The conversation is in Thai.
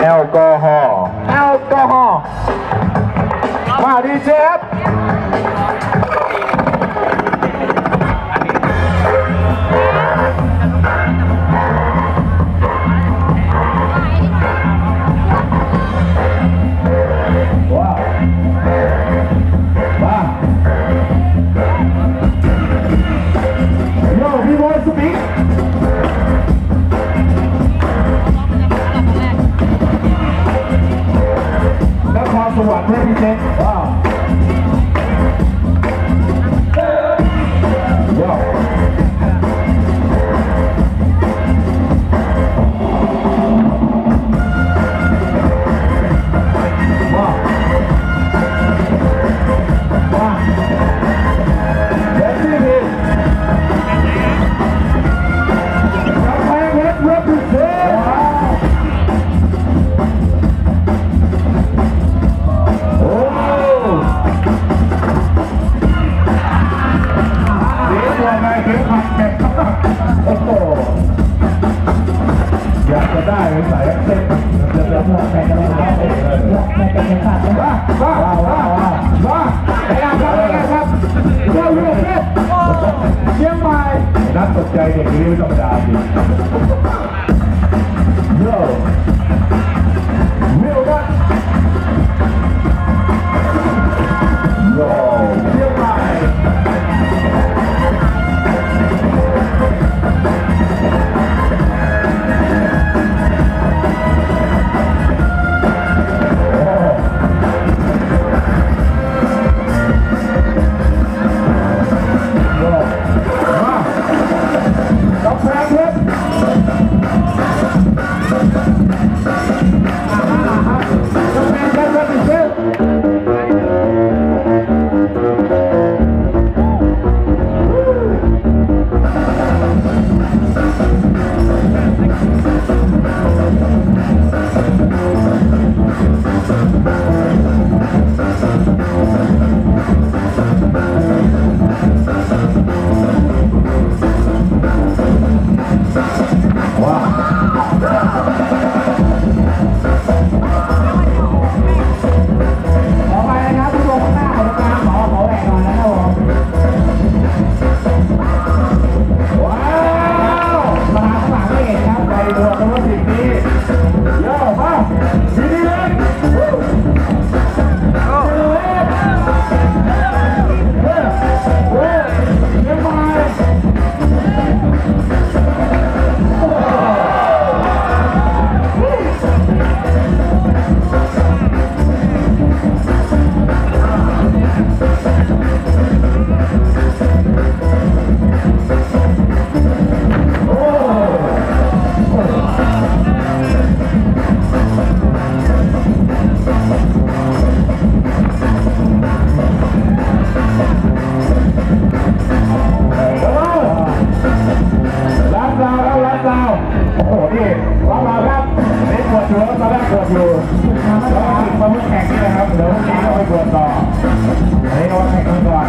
แอลกอฮอล์ แอลกอฮอล์ มาดีเจฟ represent เป็นแบบแบบแบบ เดี๋ยวตอนแรกปวดอยู่แล้วติดความรู้แข็งนี่นะครับเดี๋ยวต้องไปปวดต่อเฮ้ยวเราแข่งกันก่อน